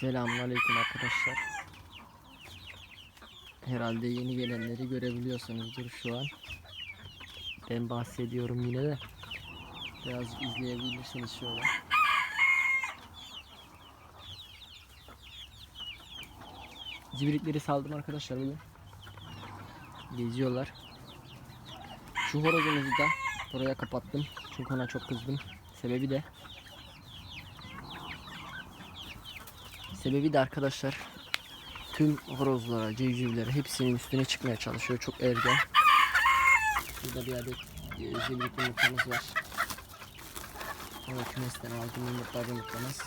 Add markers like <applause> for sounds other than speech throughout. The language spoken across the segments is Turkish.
Selamünaleyküm arkadaşlar. Herhalde yeni gelenleri görebiliyorsunuzdur şu an. Ben bahsediyorum yine de. Biraz izleyebilirsiniz şöyle. Zibritleri saldım arkadaşlar bugün. Geziyorlar. Şu horozumuzu da buraya kapattım. Çünkü ona çok kızdım. Sebebi de Sebebi de arkadaşlar tüm horozlara, civcivlere hepsinin üstüne çıkmaya çalışıyor. Çok ergen. Burada bir adet e, zibrit yumurtamız var. Ama kümesten aldığım yumurtlar yumurtlamaz.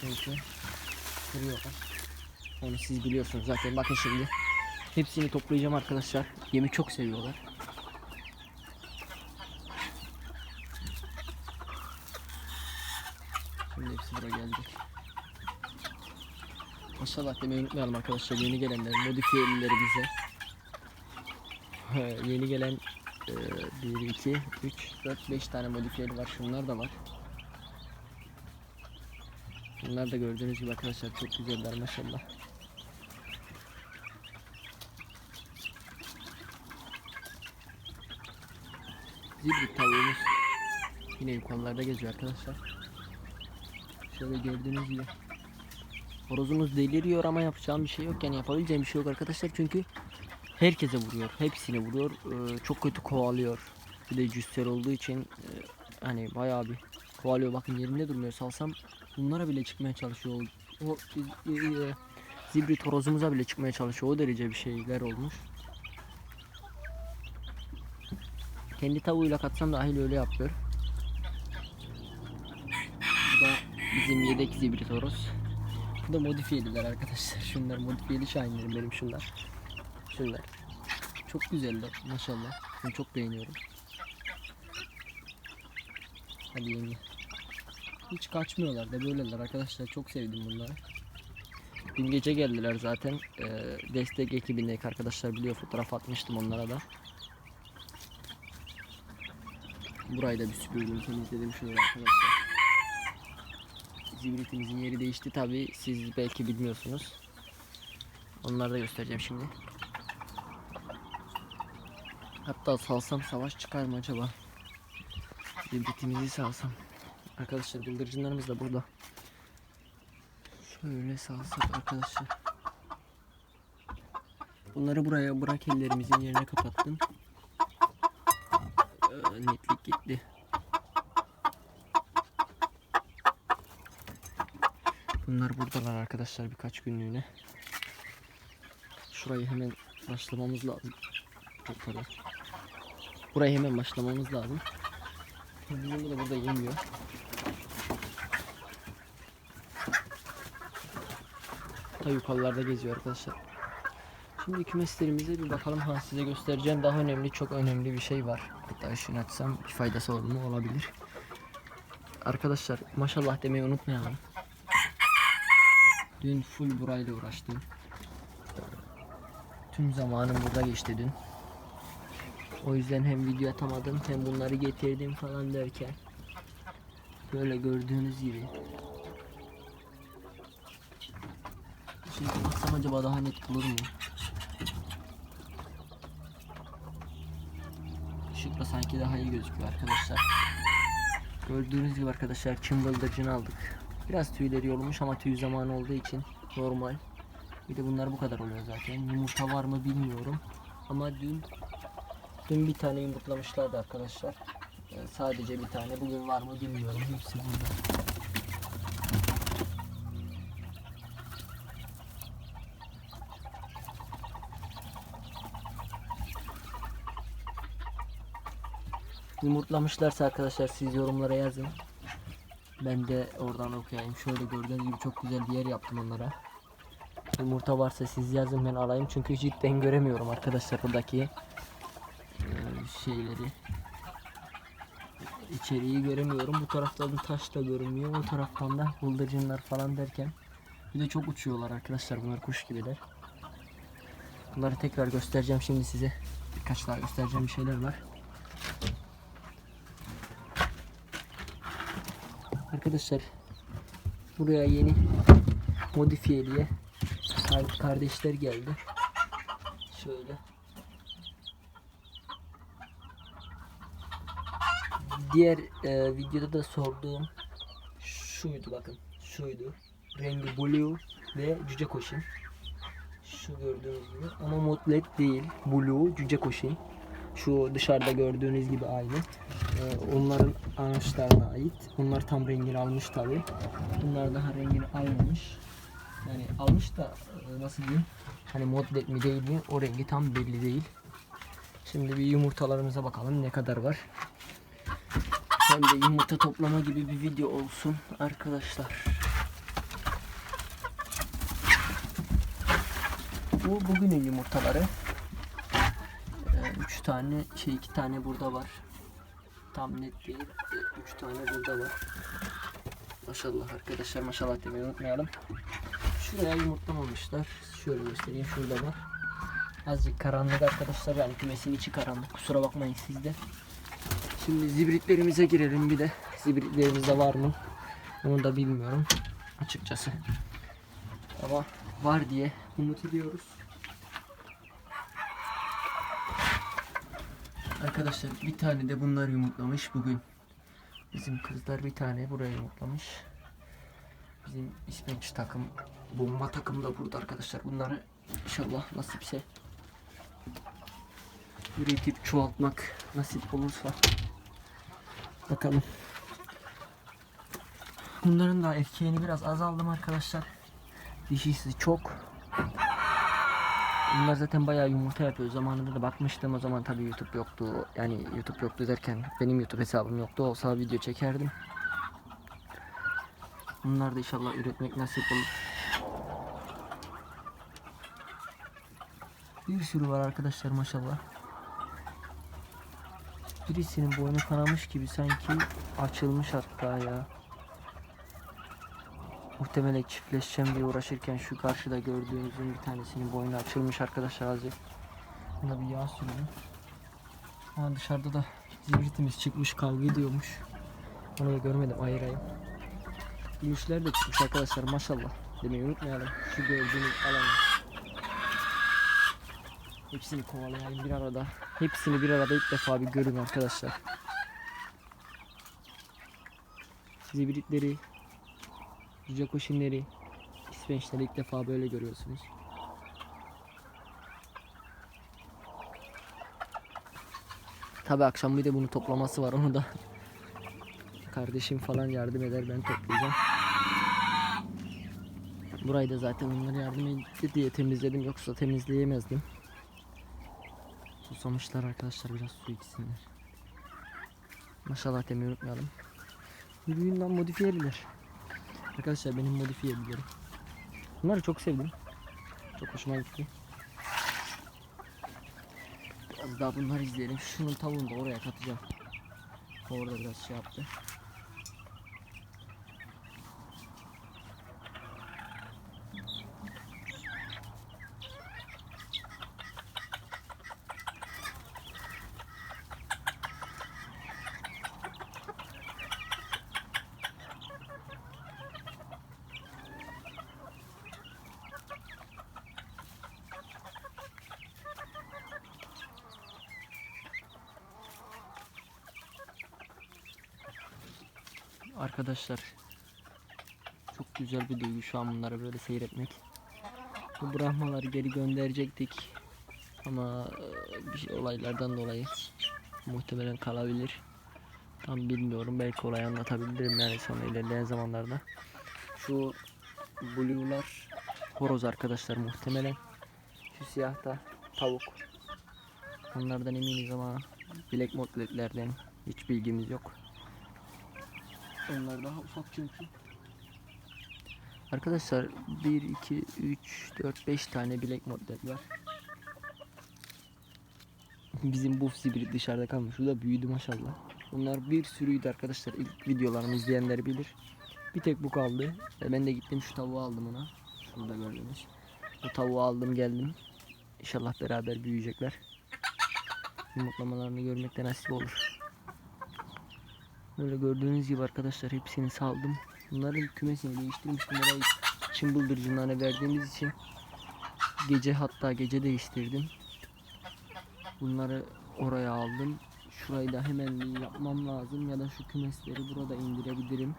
Çünkü kırıyorlar. Onu siz biliyorsunuz zaten. Bakın şimdi. Hepsini toplayacağım arkadaşlar. Yemi çok seviyorlar. Şimdi hepsi buraya gelecek. Maşallah demeyi unutmayalım arkadaşlar yeni gelenler modifiyelilerimize. He, yeni gelen e, 1, 2, 3, 4, 5 tane modifiyeli var. Şunlar da var. Bunlar da gördüğünüz gibi arkadaşlar çok güzeller maşallah. Zibrit tavuğumuz yine yukarılarda geziyor arkadaşlar. Şöyle gördüğünüz gibi. Horozumuz deliriyor ama yapacağım bir şey yok. Yani yapabileceğim bir şey yok arkadaşlar. Çünkü herkese vuruyor. Hepsini vuruyor. Ee, çok kötü kovalıyor. Bir de cüssel olduğu için e, hani bayağı bir kovalıyor. Bakın yerinde durmuyor. Salsam bunlara bile çıkmaya çalışıyor. O, o e, e, zibrit horozumuza bile çıkmaya çalışıyor. O derece bir şeyler olmuş. Kendi tavuğuyla katsam dahil öyle yapıyor. Bu da bizim yedek zibrit horoz bu da modifiyeliler arkadaşlar. Şunlar modifiyeli şahinlerim benim şunlar. Şunlar. Çok güzeller maşallah. Ben çok beğeniyorum. Hadi yenge. Hiç kaçmıyorlar da böyleler arkadaşlar. Çok sevdim bunları. Dün gece geldiler zaten. Ee, destek ekibindeki arkadaşlar biliyor fotoğraf atmıştım onlara da. Burayı da bir süpürdüm temizledim şöyle arkadaşlar. Zibritimizin yeri değişti tabi siz belki bilmiyorsunuz. Onları da göstereceğim şimdi. Hatta salsam savaş çıkar mı acaba? Zibritimizi salsam. Arkadaşlar bıldırcınlarımız da burada. Şöyle salsak arkadaşlar. Bunları buraya bırak ellerimizin yerine kapattım. Ee, netlik gitti. Bunlar buradalar arkadaşlar birkaç günlüğüne. Şurayı hemen başlamamız lazım. Yukarı. Burayı hemen başlamamız lazım. Bizim da burada yemiyor. Ta yukarılarda geziyor arkadaşlar. Şimdi kümeslerimize bir bakalım. Ha size göstereceğim daha önemli, çok önemli bir şey var. Hatta ışığını açsam bir faydası olur mu? Olabilir. Arkadaşlar maşallah demeyi unutmayalım. Dün full burayla uğraştım. Tüm zamanım burada geçti dün. O yüzden hem video atamadım hem bunları getirdim falan derken böyle gördüğünüz gibi. Şimdi baksam acaba daha net bulur mu? Işıkla sanki daha iyi gözüküyor arkadaşlar. Gördüğünüz gibi arkadaşlar çim bıldırcını aldık. Biraz tüyleri yolmuş ama tüy zamanı olduğu için normal. Bir de bunlar bu kadar oluyor zaten. Yumurta var mı bilmiyorum. Ama dün dün bir tane yumurtlamışlardı arkadaşlar. Yani sadece bir tane. Bugün var mı bilmiyorum. Hepsi burada. Yumurtlamışlarsa arkadaşlar siz yorumlara yazın. Ben de oradan okuyayım. Şöyle gördüğünüz gibi çok güzel bir yer yaptım onlara. Yumurta varsa siz yazın ben alayım. Çünkü cidden göremiyorum arkadaşlar buradaki eee, şeyleri. İçeriği göremiyorum. Bu taraftan taş da görünmüyor. O taraftan da bıldırcınlar falan derken. Bir de çok uçuyorlar arkadaşlar. Bunlar kuş gibiler. Bunları tekrar göstereceğim şimdi size. Birkaç daha göstereceğim bir şeyler var. Arkadaşlar buraya yeni modifiyeliye kar- kardeşler geldi. Şöyle. Diğer e, videoda da sorduğum şuydu bakın. Şuydu. Rengi blue ve cüce koşun. Şu gördüğünüz gibi ama mod değil. Blue cüce koşun. Şu dışarıda gördüğünüz gibi aynı. Ee, onların araçlarına ait. Onlar tam rengini almış tabi. Bunlar daha rengini almamış. Yani almış da e, nasıl diyeyim? Hani mod led mi değil mi? O rengi tam belli değil. Şimdi bir yumurtalarımıza bakalım ne kadar var. Hem de yumurta toplama gibi bir video olsun arkadaşlar. Bu bugünün yumurtaları. 3 tane şey iki tane burada var. Tam net değil. 3 tane burada var. Maşallah arkadaşlar maşallah demeyi unutmayalım. Şuraya yumurtlamamışlar. Şöyle göstereyim şurada var. Azıcık karanlık arkadaşlar yani kümesin içi karanlık. Kusura bakmayın siz de. Şimdi zibritlerimize girelim bir de. Zibritlerimizde var mı? Onu da bilmiyorum açıkçası. Ama var diye umut ediyoruz. Arkadaşlar bir tane de bunlar yumurtlamış bugün. Bizim kızlar bir tane buraya yumurtlamış. Bizim İsveç takım, bomba takım da burada arkadaşlar. Bunları inşallah nasipse üretip çoğaltmak nasip olursa bakalım. Bunların da erkeğini biraz azaldım arkadaşlar. Dişisi çok. Bunlar zaten bayağı yumurta yapıyor. Zamanında da bakmıştım o zaman tabii YouTube yoktu. Yani YouTube yoktu derken benim YouTube hesabım yoktu. Olsa video çekerdim. Bunlar da inşallah üretmek nasip olur. Bir sürü var arkadaşlar maşallah. Birisinin boynu kanamış gibi sanki açılmış hatta ya. Muhtemelen çiftleşeceğim diye uğraşırken şu karşıda gördüğünüzün bir tanesinin boynu açılmış arkadaşlar azıcık. Buna bir yağ sürelim. Ha dışarıda da zibritimiz çıkmış kavga ediyormuş. Onu da görmedim ayırayım. Gümüşler de çıkmış arkadaşlar maşallah. Demeyi unutmayalım. Şu gördüğünüz alanı. Hepsini kovalayayım bir arada. Hepsini bir arada ilk defa bir görün arkadaşlar. Zibritleri Cüce koşinleri, ilk defa böyle görüyorsunuz. Tabi akşam bir de bunu toplaması var onu da <laughs> kardeşim falan yardım eder ben toplayacağım. Burayı da zaten onlar yardım etti diye temizledim yoksa temizleyemezdim. Susamışlar arkadaşlar biraz su içsinler. Maşallah demeyi unutmayalım. Büyüğünden modifiyeliler. Arkadaşlar benim modifiye biliyorum. Bunları çok sevdim. Çok hoşuma gitti. Biraz daha bunları izleyelim. Şunun tavuğunu da oraya katacağım. Orada biraz şey yaptı. Arkadaşlar çok güzel bir duygu şu an bunları böyle seyretmek. Bu Brahmaları geri gönderecektik ama e, bir şey, olaylardan dolayı muhtemelen kalabilir. Tam bilmiyorum belki olayı anlatabilirim yani sonra ilerleyen zamanlarda. Şu blue'lar horoz arkadaşlar muhtemelen. Şu siyah da tavuk. Onlardan eminiz ama bilek modletlerden hiç bilgimiz yok. Onlar daha ufak çünkü. Arkadaşlar 1, 2, 3, 4, 5 tane bilek model var. Bizim bu hibrit dışarıda kalmış. Bu büyüdü maşallah. Bunlar bir sürüydü arkadaşlar. İlk videolarımı izleyenler bilir. Bir tek bu kaldı. Ben de gittim şu tavuğu aldım ona. Şurada gördünüz. Bu tavuğu aldım geldim. İnşallah beraber büyüyecekler. Yumurtlamalarını görmek de nasip olur. Böyle gördüğünüz gibi arkadaşlar hepsini saldım. Bunların kümesini değiştirmiştim. Orayı Çin bıldırcınlarına verdiğimiz için gece hatta gece değiştirdim. Bunları oraya aldım. Şurayı da hemen bir yapmam lazım ya da şu kümesleri burada indirebilirim.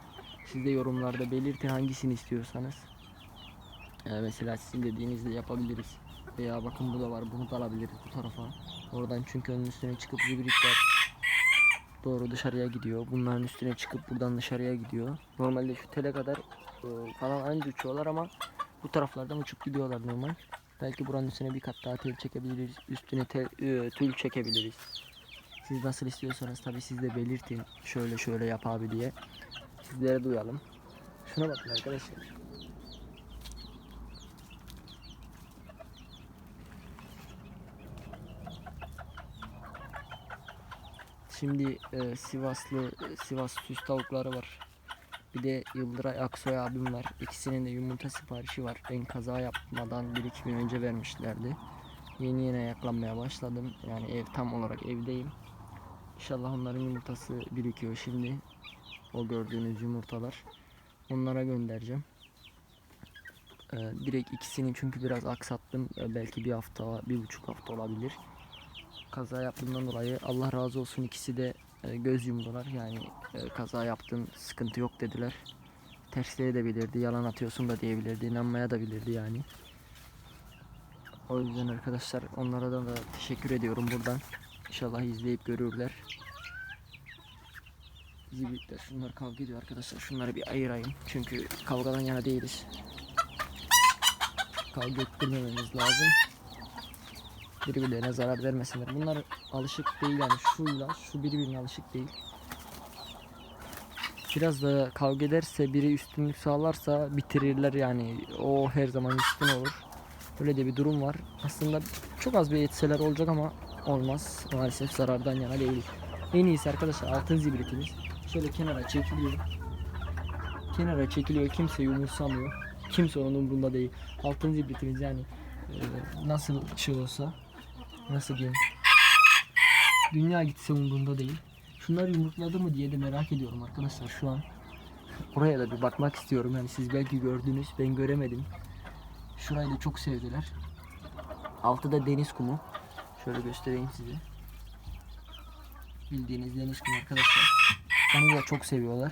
Siz de yorumlarda belirtin hangisini istiyorsanız. Ee, mesela sizin dediğinizde yapabiliriz. Veya bakın bu da var bunu da alabiliriz bu tarafa. Oradan çünkü onun üstüne çıkıp zibritler doğru dışarıya gidiyor. Bunların üstüne çıkıp buradan dışarıya gidiyor. Normalde şu tele kadar e, falan anca uçuyorlar ama bu taraflardan uçup gidiyorlar normal. Belki buranın üstüne bir kat daha tel çekebiliriz. Üstüne tel, e, tül çekebiliriz. Siz nasıl istiyorsanız tabi siz de belirtin. Şöyle şöyle yap abi diye. Sizlere duyalım. Şuna bakın arkadaşlar. Şimdi e, Sivaslı Sivas süs tavukları var. Bir de Yıldıray Aksoy abim var. İkisinin de yumurta siparişi var. Ben kaza yapmadan 1-2 gün önce vermişlerdi. Yeni yeni ayaklanmaya başladım. Yani ev tam olarak evdeyim. İnşallah onların yumurtası birikiyor şimdi. O gördüğünüz yumurtalar. Onlara göndereceğim. Ee, direkt ikisini çünkü biraz aksattım. Ee, belki bir hafta, bir buçuk hafta olabilir. Kaza yaptığımdan dolayı Allah razı olsun ikisi de e, göz yumdular. Yani e, kaza yaptın sıkıntı yok dediler. Tersleri de bilirdi, yalan atıyorsun da diyebilirdi, inanmaya da bilirdi yani. O yüzden arkadaşlar onlara da, da teşekkür ediyorum buradan. İnşallah izleyip görürler. Zibritler şunlar kavga ediyor arkadaşlar. Şunları bir ayırayım. Çünkü kavgadan yana değiliz. Kavga ettirmememiz lazım. Birbirlerine zarar vermesinler. Bunlar alışık değil yani şuyla şu birbirine alışık değil. Biraz da kavga ederse biri üstünlük sağlarsa bitirirler yani. O her zaman üstün olur. Böyle de bir durum var. Aslında çok az bir etseler olacak ama olmaz. Maalesef zarardan yana değil. En iyisi arkadaşlar altın zibritimiz. Şöyle kenara çekiliyor. Kenara çekiliyor. Kimse umursamıyor. Kimse onun umurunda değil. Altın zibritimiz yani e, nasıl şey olsa nasıl diyeyim dünya gitse umurunda değil. Şunlar yumurtladı mı diye de merak ediyorum arkadaşlar şu an. Oraya da bir bakmak istiyorum. Yani siz belki gördünüz. Ben göremedim. Şurayı da çok sevdiler. Altı da deniz kumu. Şöyle göstereyim size. Bildiğiniz deniz kumu arkadaşlar. Onu da çok seviyorlar.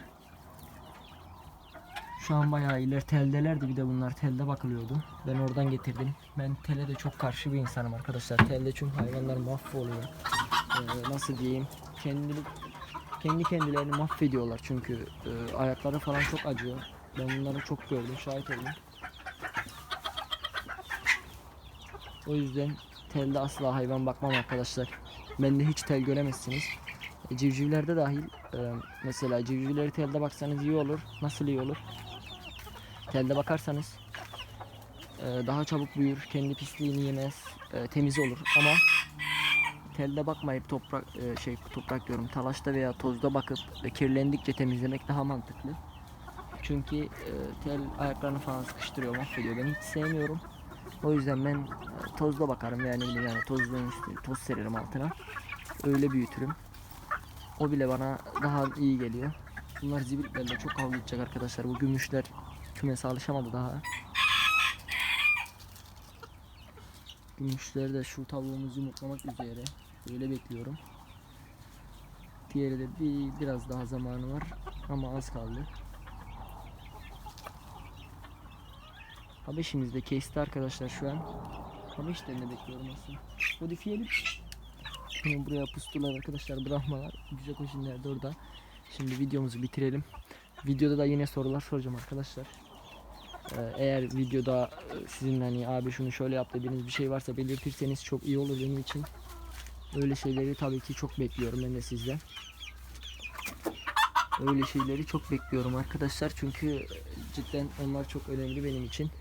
Şu an bayağı iler teldelerdi bir de bunlar telde bakılıyordu. Ben oradan getirdim. Ben tele de çok karşı bir insanım arkadaşlar. Telde çünkü hayvanlar mahvoluyor. Ee, nasıl diyeyim? Kendi kendi kendilerini mahvediyorlar çünkü e, ayakları falan çok acıyor. Ben bunları çok gördüm, şahit oldum. O yüzden telde asla hayvan bakmam arkadaşlar. Bende hiç tel göremezsiniz. E, civcivlerde dahil e, mesela civcivleri telde baksanız iyi olur. Nasıl iyi olur? Telde bakarsanız e, daha çabuk büyür, kendi pisliğini yemez, e, temiz olur ama telde bakmayıp toprak e, şey toprak diyorum talaşta veya tozda bakıp e, kirlendikçe temizlemek daha mantıklı. Çünkü e, tel ayaklarını falan sıkıştırıyor, mahvediyor. Ben hiç sevmiyorum. O yüzden ben e, tozda bakarım yani yani tozluğun toz sererim altına. Öyle büyütürüm. O bile bana daha iyi geliyor. Bunlar zibritlerle çok kavga edecek arkadaşlar. Bu gümüşler kümese alışamadı daha. Gümüşleri de şu tavuğumuzu yumurtlamak üzere. Böyle bekliyorum. Diğeri de bir biraz daha zamanı var ama az kaldı. Habeşimiz de kesti arkadaşlar şu an. Habeşlerini bekliyorum aslında. Modifiyelim. Bunu buraya pustular arkadaşlar Brahmalar. Güzel koşunlar da orada. Şimdi videomuzu bitirelim. Videoda da yine sorular soracağım arkadaşlar. Ee, eğer videoda e, sizin hani abi şunu şöyle yap dediğiniz bir şey varsa belirtirseniz çok iyi olur benim için. Öyle şeyleri tabii ki çok bekliyorum ben de sizden. Öyle şeyleri çok bekliyorum arkadaşlar çünkü cidden onlar çok önemli benim için.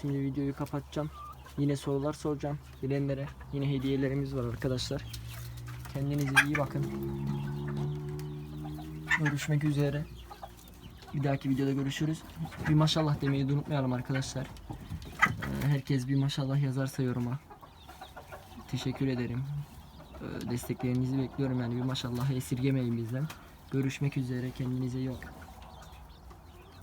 Şimdi videoyu kapatacağım. Yine sorular soracağım bilenlere. Yine hediyelerimiz var arkadaşlar. Kendinize iyi bakın. Görüşmek üzere. Bir dahaki videoda görüşürüz. Bir maşallah demeyi de unutmayalım arkadaşlar. Ee, Herkes bir maşallah yazarsa yoruma. Teşekkür ederim. Ee, Desteklerinizi bekliyorum yani bir maşallah esirgemeyin bizden. Görüşmek üzere. Kendinize iyi bakın.